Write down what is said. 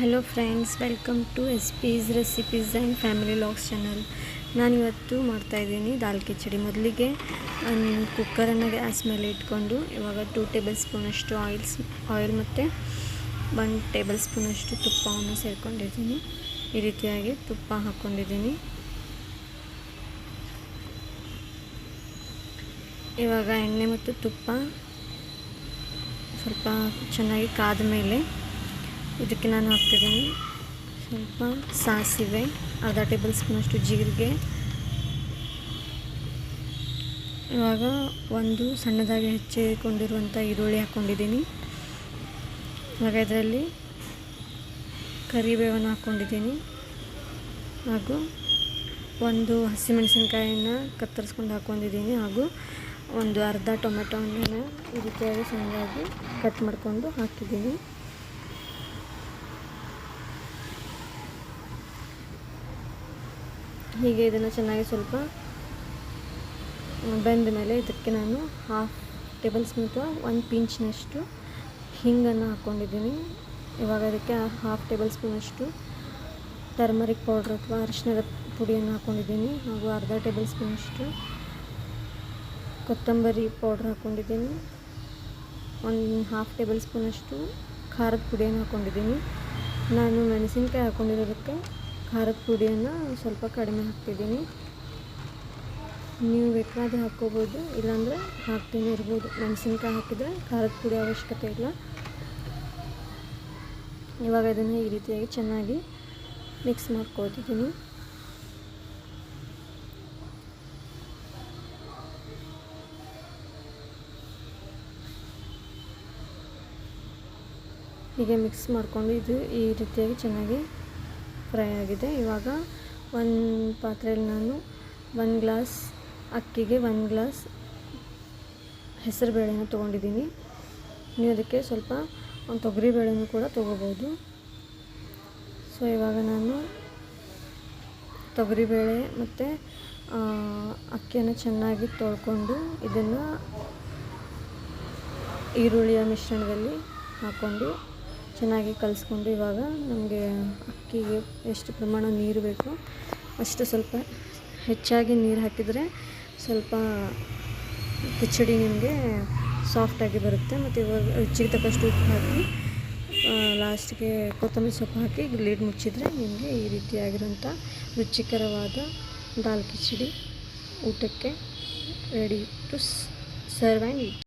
Hello friends welcome to S P's recipes and family logs channel ನಾನಿವತ್ತು ಮಾಡ್ತಾಯಿದ್ದೀನಿ ದಾಲ್ ಕಿಚಡಿ. ಮೊದಲಿಗೆ ಕುಕ್ಕರನ್ನು gas ಮೇಲೆ ಇಟ್ಕೊಂಡು, ಇವಾಗ ಟೂ ಟೇಬಲ್ ಸ್ಪೂನಷ್ಟು ಆಯಿಲ್ಸ್ ಆಯಿಲ್ ಮತ್ತು ಒನ್ ಟೇಬಲ್ ಸ್ಪೂನಷ್ಟು ತುಪ್ಪವನ್ನು ಸೇರಿಕೊಂಡಿದ್ದೀನಿ. ಈ ರೀತಿಯಾಗಿ ತುಪ್ಪ ಹಾಕ್ಕೊಂಡಿದ್ದೀನಿ ಇವಾಗ ಎಣ್ಣೆ ಮತ್ತು ತುಪ್ಪ ಸ್ವಲ್ಪ ಚೆನ್ನಾಗಿ ಕಾದ ಮೇಲೆ ಇದಕ್ಕೆ ನಾನು ಹಾಕ್ತಿದ್ದೀನಿ. ಸ್ವಲ್ಪ ಸಾಸಿವೆ, ಅರ್ಧ ಟೇಬಲ್ ಸ್ಪೂನಷ್ಟು ಜೀರಿಗೆ. ಇವಾಗ ಒಂದು ಸಣ್ಣದಾಗಿ ಹೆಚ್ಚಿಕೊಂಡಿರುವಂಥ ಈರುಳ್ಳಿ ಹಾಕ್ಕೊಂಡಿದ್ದೀನಿ. ಇವಾಗ ಇದರಲ್ಲಿ ಕರಿಬೇವನ್ನು ಹಾಕ್ಕೊಂಡಿದ್ದೀನಿ. ಹಾಗೂ ಒಂದು ಹಸಿಮೆಣಸಿನ್ಕಾಯಿನ ಕತ್ತರಿಸ್ಕೊಂಡು ಹಾಕ್ಕೊಂಡಿದ್ದೀನಿ. ಹಾಗೂ ಒಂದು ಅರ್ಧ ಟೊಮೆಟೊ ಹಣ್ಣನ್ನು ಈ ರೀತಿಯಾಗಿ ಸಣ್ಣದಾಗಿ ಕಟ್ ಮಾಡಿಕೊಂಡು ಹಾಕಿದ್ದೀನಿ. ಹೀಗೆ ಇದನ್ನು ಚೆನ್ನಾಗಿ ಸ್ವಲ್ಪ ಬೆಂದ ಮೇಲೆ ಇದಕ್ಕೆ ನಾನು ಹಾಫ್ ಟೇಬಲ್ ಸ್ಪೂನ್ ಅಥವಾ ಒಂದು ಪಿಂಚ್ನಷ್ಟು ಹಿಂಗನ್ನು ಹಾಕ್ಕೊಂಡಿದ್ದೀನಿ. ಇವಾಗ ಅದಕ್ಕೆ ಹಾಫ್ ಟೇಬಲ್ ಸ್ಪೂನಷ್ಟು ಟರ್ಮರಿಕ್ ಪೌಡ್ರ್ ಅಥವಾ ಅರಿಶಿಣದ ಪುಡಿಯನ್ನು ಹಾಕ್ಕೊಂಡಿದ್ದೀನಿ. ಹಾಗೂ ಅರ್ಧ ಟೇಬಲ್ ಸ್ಪೂನಷ್ಟು ಕೊತ್ತಂಬರಿ ಪೌಡ್ರ್ ಹಾಕ್ಕೊಂಡಿದ್ದೀನಿ. ಒಂದು ಹಾಫ್ ಟೇಬಲ್ ಸ್ಪೂನಷ್ಟು ಖಾರದ ಪುಡಿಯನ್ನು ಹಾಕ್ಕೊಂಡಿದ್ದೀನಿ. ನಾನು ಮೆಣಸಿನ್ಕಾಯಿ ಹಾಕ್ಕೊಂಡಿರೋದಕ್ಕೆ ಖಾರದ ಪುಡಿಯನ್ನು ಸ್ವಲ್ಪ ಕಡಿಮೆ ಹಾಕ್ತಿದ್ದೀನಿ. ನೀವು ಬೇಕಾದರೆ ಹಾಕ್ಕೋಬೋದು, ಇಲ್ಲಾಂದರೆ ಹಾಕ್ತೀನಿ ಇರ್ಬೋದು. ಮೆಣಸಿನ್ಕಾಯಿ ಹಾಕಿದರೆ ಖಾರದ ಪುಡಿ ಅವಶ್ಯಕತೆ ಇಲ್ಲ. ಇವಾಗ ಇದನ್ನು ಈ ರೀತಿಯಾಗಿ ಚೆನ್ನಾಗಿ ಮಿಕ್ಸ್ ಮಾಡ್ಕೊಳ್ತಿದ್ದೀನಿ ಹೀಗೆ ಮಿಕ್ಸ್ ಮಾಡಿಕೊಂಡು ಇದು ಈ ರೀತಿಯಾಗಿ ಚೆನ್ನಾಗಿ ಫ್ರೈ ಆಗಿದೆ. ಇವಾಗ ಒಂದು ಪಾತ್ರೆಯಲ್ಲಿ ನಾನು ಒಂದು ಗ್ಲಾಸ್ ಅಕ್ಕಿಗೆ ಒಂದು ಗ್ಲಾಸ್ ಹೆಸರು ಬೇಳೆನ ತೊಗೊಂಡಿದ್ದೀನಿ. ನೀವು ಅದಕ್ಕೆ ಸ್ವಲ್ಪ ಒಂದು ತೊಗರಿ ಬೇಳೆನೂ ಕೂಡ ತೊಗೋಬೋದು. ಸೊ ಇವಾಗ ನಾನು ತೊಗರಿಬೇಳೆ ಮತ್ತು ಅಕ್ಕಿಯನ್ನು ಚೆನ್ನಾಗಿ ತೊಳ್ಕೊಂಡು ಇದನ್ನು ಈರುಳ್ಳಿಯ ಮಿಶ್ರಣದಲ್ಲಿ ಹಾಕ್ಕೊಂಡು ಚೆನ್ನಾಗಿ ಕಲಿಸ್ಕೊಂಡು ಇವಾಗ ನಮಗೆ ಅಕ್ಕಿಗೆ ಎಷ್ಟು ಪ್ರಮಾಣ ನೀರು ಬೇಕು, ಅಷ್ಟು ಸ್ವಲ್ಪ ಹೆಚ್ಚಾಗಿ ನೀರು ಹಾಕಿದರೆ ಸ್ವಲ್ಪ ಕಿಚಡಿ ನಿಮಗೆ ಸಾಫ್ಟಾಗಿ ಬರುತ್ತೆ. ಮತ್ತು ಇವಾಗ ರುಚಿಗೆ ತಕ್ಕಷ್ಟು ಉಪ್ಪು ಹಾಕಿ ಲಾಸ್ಟ್ಗೆ ಕೊತ್ತಂಬರಿ ಸೊಪ್ಪು ಹಾಕಿ ಲೀಡ್ ಮುಚ್ಚಿದರೆ ನಿಮಗೆ ಈ ರೀತಿಯಾಗಿರೋಂಥ ರುಚಿಕರವಾದ ದಾಲ್ ಕಿಚಡಿ ಊಟಕ್ಕೆ ready to serve and eat